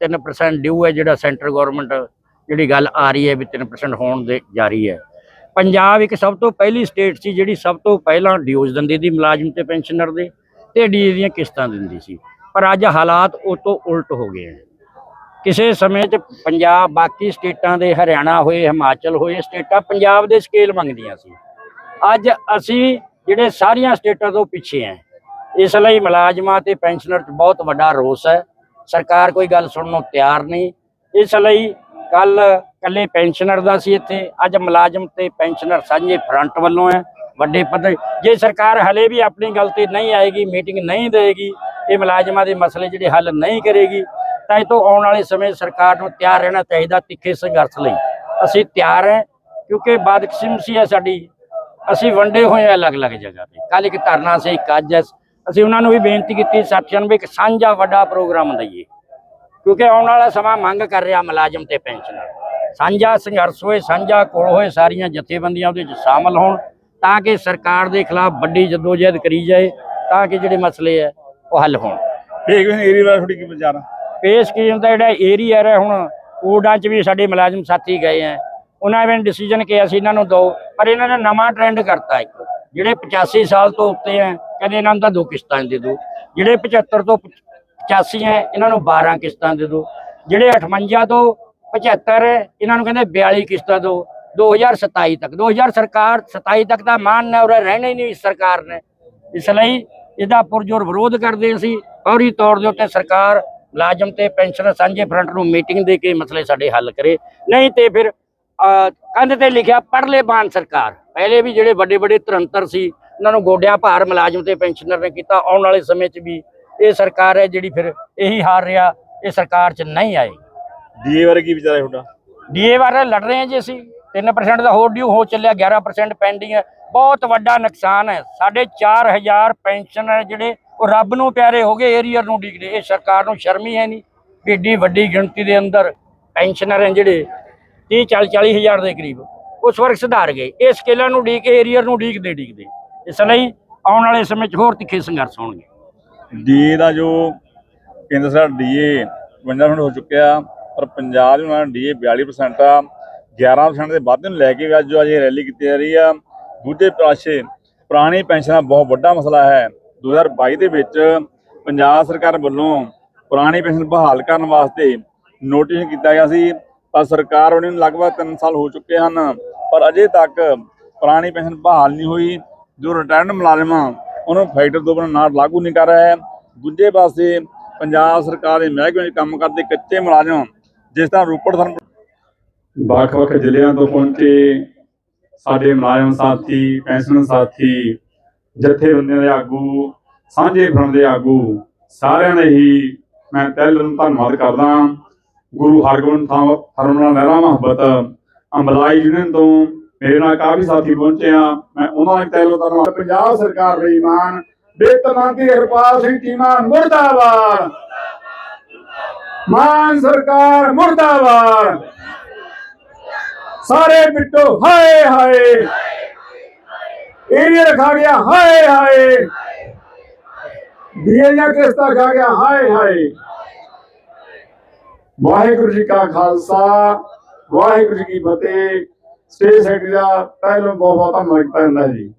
3% ਡਿਊ ਹੈ ਜਿਹੜਾ centre government ਜਿਹੜੀ ਗੱਲ ਆ ਰਹੀ ਹੈ ਵੀ 3% ਹੋਣ ਦੇ ਜਾਰੀ ਹੈ। ਪੰਜਾਬ ਇੱਕ ਸਭ ਤੋਂ ਪਹਿਲੀ ਸਟੇਟ ਸੀ ਜਿਹੜੀ ਸਭ ਤੋਂ ਪਹਿਲਾਂ ਡਿਊਜ਼ ਦਿੰਦੀ ਸੀ ਮੁਲਾਜ਼ਮ ਤੇ ਪੈਨਸ਼ਨਰ ਦੇ ਤੇ ਡੀ ਦੀਆਂ ਕਿਸ਼ਤਾਂ ਦਿੰਦੀ ਸੀ। ਪਰ ਅੱਜ ਹਾਲਾਤ ਉਹ ਤੋਂ ਉਲਟ ਹੋ ਗਏ ਹਨ ਕਿਸੇ ਸਮੇਂ 'ਚ ਪੰਜਾਬ ਬਾਕੀ ਸਟੇਟਾਂ ਦੇ ਹਰਿਆਣਾ ਹੋਏ, ਹਿਮਾਚਲ ਹੋਏ ਸਟੇਟਾਂ ਪੰਜਾਬ ਦੇ ਸਕੇਲ ਮੰਗਦੀਆਂ ਸੀ। ਅੱਜ ਅਸੀਂ ਜਿਹੜੇ ਸਾਰੀਆਂ ਸਟੇਟਾਂ ਤੋਂ ਪਿੱਛੇ ਹਾਂ, ਇਸ ਲਈ ਮੁਲਾਜ਼ਮਾਂ ਤੇ ਪੈਨਸ਼ਨਰ 'ਚ ਬਹੁਤ ਵੱਡਾ ਰੋਸ ਹੈ। ਸਰਕਾਰ ਕੋਈ ਗੱਲ ਸੁਣਨ ਨੂੰ ਤਿਆਰ ਨਹੀਂ। ਇਸ ਲਈ ਕੱਲ ਕੱਲੇ ਪੈਨਸ਼ਨਰ ਦਾ ਸੀ ਇੱਥੇ। ਅੱਜ ਮੁਲਾਜ਼ਮ ਤੇ ਪੈਨਸ਼ਨਰ ਸਾਂਝੇ ਫਰੰਟ ਵੱਲੋਂ ਹੈ, ਵੱਡੇ ਪੱਧਰ। ਜੇ ਸਰਕਾਰ ਹਲੇ ਵੀ ਆਪਣੀ ਗੱਲ ਤੇ ਨਹੀਂ ਆਏਗੀ, ਮੀਟਿੰਗ ਨਹੀਂ ਦੇਗੀ ਇਹ ਮੁਲਾਜ਼ਮਾਂ ਦੇ ਮਸਲੇ ਜਿਹੜੇ ਹੱਲ ਨਹੀਂ ਕਰੇਗੀ, ਤਾਂ ਇਹ ਤੋਂ ਆਉਣ ਵਾਲੇ ਸਮੇਂ ਸਰਕਾਰ ਨੂੰ ਤਿਆਰ ਰਹਿਣਾ ਚਾਹੀਦਾ ਤਿੱਖੇ ਸੰਘਰਸ਼ ਲਈ। ਅਸੀਂ ਤਿਆਰ ਹਾਂ, ਕਿਉਂਕਿ ਬਦਕਿਸਮਤੀ ਹੈ ਸਾਡੀ। ਅਸੀਂ ਵੰਡੇ ਹੋਏ ਹਾਂ ਅਲੱਗ-ਅਲੱਗ ਜਗ੍ਹਾ ਤੇ। ਕੱਲ ਇੱਕ ਧਰਨਾ ਸੀ, ਇੱਕ ਅੱਜ ਅਸੀਂ ਉਹਨਾਂ ਨੂੰ ਵੀ ਬੇਨਤੀ ਕੀਤੀ ਸਾਥੀਆਂ ਨੂੰ ਵੀ ਇੱਕ ਸਾਂਝਾ ਵੱਡਾ ਪ੍ਰੋਗਰਾਮ ਦਈਏ। ਕਿਉਂਕਿ ਆਉਣ ਵਾਲਾ ਸਮਾਂ ਮੰਗ ਕਰ ਰਿਹਾ ਮੁਲਾਜ਼ਮ ਤੇ ਪੈਨਸ਼ਨਰ ਸਾਂਝਾ ਸੰਘਰਸ਼ ਹੋਏ ਸਾਂਝਾ ਕੋਲ ਹੋਏ ਸਾਰੀਆਂ ਜਥੇਬੰਦੀਆਂ ਉਹਦੇ ਵਿੱਚ ਸ਼ਾਮਲ ਹੋਣ ਤਾਂ ਕਿ ਸਰਕਾਰ ਦੇ ਖਿਲਾਫ ਵੱਡੀ ਜਦੋਜਹਿਦ ਕਰੀ ਜਾਏ ਤਾਂ ਕਿ ਜਿਹੜੇ ਮਸਲੇ ਹੈ ਉਹ ਹੱਲ ਹੋਣ। ਵੀ ਏਰੀਆ ਵਾਲਾ ਤੁਹਾਡੀ ਕੀ ਵਿਚਾਰ ਆ? ਪੇ ਸਕੀਮ ਦਾ ਜਿਹੜਾ ਏਰੀਆ ਹੈ ਹੁਣ ਓਡਾਂ 'ਚ ਵੀ ਸਾਡੇ ਮੁਲਾਜ਼ਮ ਸਾਥੀ ਗਏ ਆ। ਉਹਨਾਂ ਨੇ ਡਿਸੀਜਨ ਕਿਹਾ ਸੀ ਇਹਨਾਂ ਨੂੰ ਦਿਓ ਪਰ ਇਹਨਾਂ ਨੇ ਨਵਾਂ ਟ੍ਰੈਂਡ ਕਰਤਾ ਇੱਕ ਜਿਹੜੇ 85 ਸਾਲ ਤੋਂ ਉੱਤੇ ਆ ਕਹਿੰਦੇ ਇਹਨਾਂ ਨੂੰ ਤਾਂ ਦੋ ਕਿਸ਼ਤਾਂ ਦੇ ਦਿਓ। ਜਿਹੜੇ 75 ਤੋਂ 85 ਹੈ ਇਹਨਾਂ ਨੂੰ 12 ਕਿਸ਼ਤਾਂ ਦੇ ਦਿਓ। ਜਿਹੜੇ 58 ਤੋਂ 75 ਹੈ ਇਹਨਾਂ ਨੂੰ ਕਹਿੰਦੇ 42 ਕਿਸ਼ਤਾਂ ਦਿਓ। 2027 ਤੱਕ 2000 ਸਰਕਾਰ 27 ਤੱਕ ਦਾ ਮਾਨ ਹੈ ਔਰ ਰਹਿਣਾ ਹੀ ਨਹੀਂ ਇਸ ਸਰਕਾਰ ਨੇ। ਇਸ ਲਈ ਇਹਦਾ ਪੁਰਜੋਰ ਵਿਰੋਧ ਕਰਦੇ ਅਸੀਂ। ਫੌਰੀ ਤੌਰ ਦੇ ਉੱਤੇ ਸਰਕਾਰ ਮੁਲਾਜ਼ਮ ਤੇ ਪੈਨਸ਼ਨਰ ਸਾਂਝੇ ਫਰੰਟ ਨੂੰ ਮੀਟਿੰਗ ਦੇ ਕੇ ਮਸਲੇ ਸਾਡੇ ਹੱਲ ਕਰੇ। ਨਹੀਂ ਤੇ ਫਿਰ ਅਹ, ਕੰਧ ਤੇ ਲਿਖਿਆ ਪੜਲੇ ਬਾਨ ਸਰਕਾਰ। ਪਹਿਲੇ ਵੀ ਜਿਹੜੇ ਵੱਡੇ ਵੱਡੇ ਤਰੰਤਰ ਸੀ ਉਹਨਾਂ ਨੂੰ ਗੋਡਿਆਂ ਭਾਰ ਮੁਲਾਜ਼ਮ ਤੇ ਪੈਨਸ਼ਨਰ ਨੇ ਕੀਤਾ ਆਉਣ ਵਾਲੇ ਸਮੇਂ 'ਚ ਵੀ ਇਹ ਸਰਕਾਰ ਹੈ ਜਿਹੜੀ ਫਿਰ ਇਹੀ ਹਾਰ ਰਿਹਾ ਇਹ ਸਰਕਾਰ ਚ ਨਹੀਂ ਆਏ ਡੀਏ ਬਾਰੇ ਕੀ ਵਿਚਾਰ ਹੈ ਤੁਹਾਡਾ? ਡੀਏ ਬਾਰੇ ਲੜ ਰਹੇ ਹਾਂ ਜੀ ਅਸੀਂ 3% ਦਾ ਹੋਰ ਡਿਊ ਹੋ ਚੱਲਿਆ 11% ਪੈਂਡਿੰਗ ਹੈ। ਬਹੁਤ ਵੱਡਾ ਨੁਕਸਾਨ ਹੈ। ਸਾਡੇ 4000 ਪੈਨਸ਼ਨ ਹੈ ਜਿਹੜੇ ਉਹ ਰੱਬ ਨੂੰ ਪਿਆਰੇ ਹੋ ਗਏ ਏਰੀਅਰ ਨੂੰ ਡਿਗਦੇ ਇਹ ਸਰਕਾਰ ਨੂੰ ਸ਼ਰਮ ਹੀ ਨਹੀਂ। ਵੀ ਏਡੀ ਵੱਡੀ ਗਿਣਤੀ ਦੇ ਅੰਦਰ ਪੈਨਸ਼ਨਰ ਹੈ ਜਿਹੜੇ 30 40 40 ਹਜ਼ਾਰ ਦੇ ਕਰੀਬ ਉਸ ਵਰਗ ਸੁਧਾਰ ਗਏ। ਇਹ ਸਕੇਲਾਂ ਨੂੰ ਡੀਕ ਏਰੀਅਰ ਨੂੰ ਡੀਕਦੇ ਡੀਕਦੇ ਇਸ ਲਈ ਆਉਣ ਵਾਲੇ ਸਮੇਂ 'ਚ ਹੋਰ ਤਿੱਖੇ ਸੰਘਰਸ਼ ਹੋਣਗੇ। ਡੀਏ ਦਾ ਜੋ ਕੇਂਦਰ ਸਰਕਾਰ ਡੀਏ 52% ਹੋ ਚੁੱਕਿਆ, ਪਰ ਪੰਜਾਬ ਦੇ ਨਾਲ ਡੀਏ 42% ਆ 11% ਦੇ ਵਾਧੇ ਨੂੰ ਲੈ ਕੇ ਵੀ ਅੱਜ ਜੋ ਅਜੇ ਰੈਲੀ ਕੀਤੀ ਜਾ ਰਹੀ ਆ। ਦੂਜੇ ਪਾਸੇ ਪੁਰਾਣੀ ਪੈਨਸ਼ਨਾਂ ਬਹੁਤ ਵੱਡਾ ਮਸਲਾ ਹੈ। 2022 ਦੇ ਵਿੱਚ ਪੰਜਾਬ ਸਰਕਾਰ ਵੱਲੋਂ ਪੁਰਾਣੀ ਪੈਨਸ਼ਨ ਬਹਾਲ ਕਰਨ ਵਾਸਤੇ ਨੋਟਿਸ ਕੀਤਾ ਗਿਆ ਸੀ, ਪਰ ਸਰਕਾਰ ਉਹਨੇ ਲਗਭਗ 3 ਸਾਲ ਹੋ ਚੁੱਕੇ ਹਨ, ਪਰ ਅਜੇ ਤੱਕ ਪੁਰਾਣੀ ਪੈਨਸ਼ਨ ਬਹਾਲ ਨਹੀਂ ਹੋਈ। ਜੋ ਰਿਟਾਇਰਡ ਮੁਲਾਜ਼ਮ ਆ, ਉਹਨੂੰ ਫੈਕਟਰ ਤੋਂ ਬਿਨਾਂ ਲਾਗੂ ਨਹੀਂ ਕਰ ਰਿਹਾ। ਹੈ ਦੂਜੇ ਪਾਸੇ ਪੰਜਾਬ ਸਰਕਾਰ ਦੇ ਮਹਿਕਮੇ ਵਿੱਚ ਕੰਮ ਕਰਦੇ ਕੱਚੇ ਮੁਲਾਜ਼ਮ, ਜਿਸ ਤਰ੍ਹਾਂ ਰੋਪੜ ਸਾਨੂੰ ਵੱਖ-ਵੱਖ ਜ਼ਿਲ੍ਹਿਆਂ ਤੋਂ ਪਹੁੰਚੇ ਸਾਡੇ ਮੁਲਾਜ਼ਮ ਸਾਥੀ ਪੈਨਸ਼ਨ ਸਾਥੀ, ਜਥੇਬੰਦੀਆਂ ਦੇ ਆਗੂ, ਸਾਂਝੇ ਫਰੰਟ ਦੇ ਆਗੂ, ਸਾਰਿਆਂ ਦਾ ਹੀ ਮੈਂ ਤਹਿ ਦਿਲੋਂ ਧੰਨਵਾਦ ਕਰਦਾ ਗੁਰੂ ਹਰਗੋਬਿੰਦ ਥਾਂ ਹਰਮਨਾ ਲਹਿਰਾ ਮੁਹੱਬਤ ਅੰਬਲਾਈ ਯੂਨੀਅਨ ਤੋਂ ਮੇਰੇ ਨਾਲ ਕਾਫੀ ਸਾਥੀ ਪਹੁੰਚੇ ਆ ਮੈਂ ਉਹਨਾਂ ਦਾ ਵੀ ਤਹਿ ਦਿਲੋਂ ਧੰਨਵਾਦ। ਪੰਜਾਬ ਸਰਕਾਰ ਦੇ ਇਮਾਨ ਬੇਤਮਾਂਤੀ ਹਰਪਾਲ ਸਿੰਘ ਚੀਮਾ, ਮੁਰਦਾਬਾਦ। ਮਾਨ ਸਰਕਾਰ, ਮੁਰਦਾਬਾਦ। ਸਾਰੇ ਬਿੱਟੋ ਹਾਏ ਹਾਏ। ਏਰੀਆ ਖਾ ਗਿਆ, ਹਾਏ ਹਾਏ। ਡੀਏਆਂ ਕਿਸਤਾ ਖਾ ਗਿਆ, ਹਾਏ ਹਾਏ। ਵਾਹਿਗੁਰੂ ਜੀ ਕਾ ਖਾਲਸਾ, ਵਾਹਿਗੁਰੂ ਜੀ ਕੀ ਫਤਿਹ। ਸਟੇਜ ਸੈਕਟਰੀ ਦਾ ਪਹਿਲੋਂ ਬਹੁਤ ਬਹੁਤ ਧੰਨਵਾਦ ਕਰਦਾ ਜੀ।